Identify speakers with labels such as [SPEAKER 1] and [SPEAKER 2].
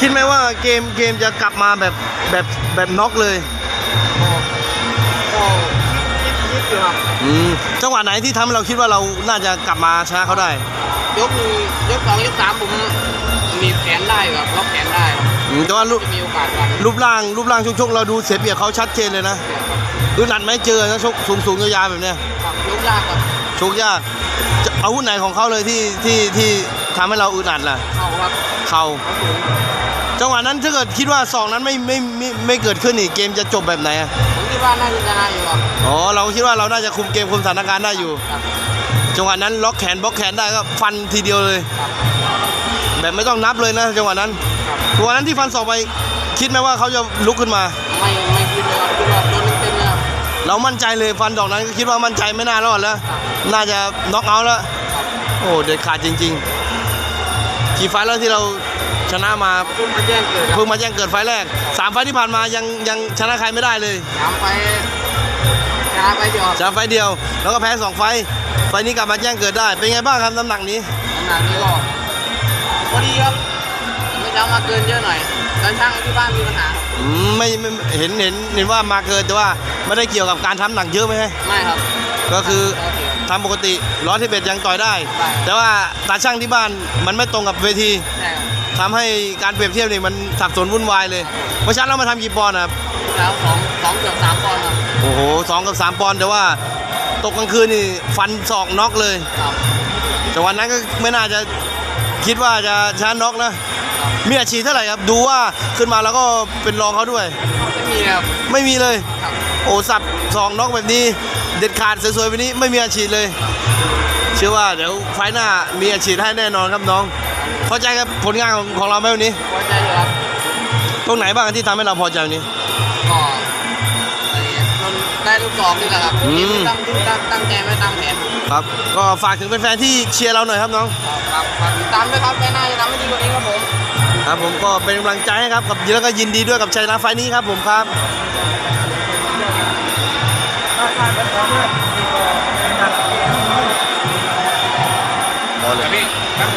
[SPEAKER 1] คิดไหมว่าเกมเกมจะกลับมาแบบแบบแบบน็อกเลย
[SPEAKER 2] ก็ก็คิดคิดอยู่ครับ
[SPEAKER 1] อืมจังหวะไหนที่ทำให้เราคิดว่าเราน่าจะกลับมาชนะเขาได้
[SPEAKER 2] ยกหนึ่งยกสองยกสามผมมีแขนได้แบบล็อกแขนได้ครับ
[SPEAKER 1] อืมแต่ว่ารูป
[SPEAKER 2] จะมีโอกาสกัน
[SPEAKER 1] รูปร่างรูปร่างชกๆเราดูเสียเปรียบเขาชัดเจนเลยนะอึดอัดไหมเจอนะชกสูงสูงๆยาวๆแบบเนี้ย
[SPEAKER 2] ครับยกยากครับ
[SPEAKER 1] ชกยากจะอาวุธไหนของเขาเลยที่ที่ที่ ทำให้เราอึดอัดล่ะ
[SPEAKER 2] เข้าครับ
[SPEAKER 1] เข่า
[SPEAKER 2] เขาสูง
[SPEAKER 1] จังหวะนั้นถ้าเกิดคิดว่าสองนั้นไม่ไม่ไม่ไม่เกิดขึ้นอีกเกมจะจบแบบไหนอะ
[SPEAKER 2] ผมคิดว่าน่าจะชนะอยู่ครับ
[SPEAKER 1] อ๋อเราคิดว่าเราน่าจะคุมเกมคุมสถานการณ์ได้อยู่
[SPEAKER 2] ครับ
[SPEAKER 1] จังหวะนั้นล็อกแขนบล็อกแขนได้ก็ฟันทีเดียวเลย
[SPEAKER 2] ครับ
[SPEAKER 1] แบบไม่ต้องนับเลยนะจังหวะนั้น
[SPEAKER 2] ครับ
[SPEAKER 1] จังหวะนั้นที่ฟันศอกไป คิดไหมว่าเขาจะลุกขึ้นมา
[SPEAKER 2] ไม่ไม่คิดเลยครับคิดว่าโดนเต็มๆเลยครับ
[SPEAKER 1] เรามั่นใจเลยฟันดอกนั้นก็คิดว่ามั่นใจไม่น่ารอดแล้ว
[SPEAKER 2] ครับ
[SPEAKER 1] น่าจะน็อกเอาท์แล้ว
[SPEAKER 2] ครับ
[SPEAKER 1] โอ้เด็ดขาดจริง ๆ กี่ไฟล์แล้วที่เราชนะมา
[SPEAKER 2] เพิ่งมาแจ้งเกิดครับ
[SPEAKER 1] เพิ่งมาแจ้งเกิดไฟล์แรกสามไฟล์ที่ผ่านมายังยังชนะใครไม่ได้เลย
[SPEAKER 2] ถามไปชนะไปเดียว
[SPEAKER 1] ชนะไฟล์เดียว แล้วก็แพ้สองไฟล์ไฟล์นี้กลับมาแจ้งเกิดได้ เป็นไงบ้างครับน้ำหนักนี้
[SPEAKER 2] น้ำหนักนี่ก็พอดีครับไม่จะเอามาเกินเยอะหน่อยตอนช่างที่บ้านมีปัญหา
[SPEAKER 1] อืมไม่ไม่เห็นเห็นเห็นว่ามาเกินแต่ว่าไม่ได้เกี่ยวกับการทำหนักเยอะไหมฮะ
[SPEAKER 2] ไม่ครับ
[SPEAKER 1] ก็คือ
[SPEAKER 2] โอเค
[SPEAKER 1] ทำปกติร้อยที่เบ็ดยังต่อยได้
[SPEAKER 2] ได้
[SPEAKER 1] แต่ว่าตาช่างที่บ้านมันไม่ตรงกับเวที
[SPEAKER 2] ใช่ครับ
[SPEAKER 1] ทำให้การเปรียบเทียบนี่มันสับสนวุ่นวายเลยเมื่อเช้าเรามาทำกี่ปอนด์ครับ
[SPEAKER 2] แล้วสองสองเกือบสามปอนด์ครับ
[SPEAKER 1] โอ้โหสองกับสามปอนด์แต่ว่าตกกลางคืนนี่ฟันศอกน็อกเลย
[SPEAKER 2] ครับ
[SPEAKER 1] แต่วันนั้นก็ไม่น่าจะคิดว่าจะชนะน็อกนะ
[SPEAKER 2] ครับ
[SPEAKER 1] มีอาชีพเท่าไหร่ครับ ดูว่าขึ้นมาแล้วก็เป็นรองเขาด้วย
[SPEAKER 2] ไม่มีครับ
[SPEAKER 1] ไม่มีเลย
[SPEAKER 2] ครับ
[SPEAKER 1] โอ้สับสองน็อกแบบนี้ เด็ดขาดสวยๆแบบนี้ไม่มีอาชีพเลย เชื่อว่าเดี๋ยวไฟล์หน้ามีอาชีพให้แน่นอนครับน้องพอใจกับผลงานของของเราไหมวันนี้
[SPEAKER 2] พอใจอยู่ครับ
[SPEAKER 1] ตรงไหนบ้างที่ทำให้เราพอใจวันนี้
[SPEAKER 2] ก็ไอ้มันได้ลูกสองนี่แหละครับ
[SPEAKER 1] อืม
[SPEAKER 2] ที่ตั้งตั้งตั้งใจไม่ตั้งแผน
[SPEAKER 1] ครับ ก็ฝากถึงแฟนๆที่เชียร์เราหน่อยครับน้อง
[SPEAKER 2] ครับฝากติดตามด้วยครับไปหน้าจะทำให้ดีกว่านี้ครับผม
[SPEAKER 1] ครับผมก็เป็นกำลังใจให้ครับกับแล้วก็ยินดีด้วยกับชัยชนะไฟล์นี้ครับผมครับ พอเลย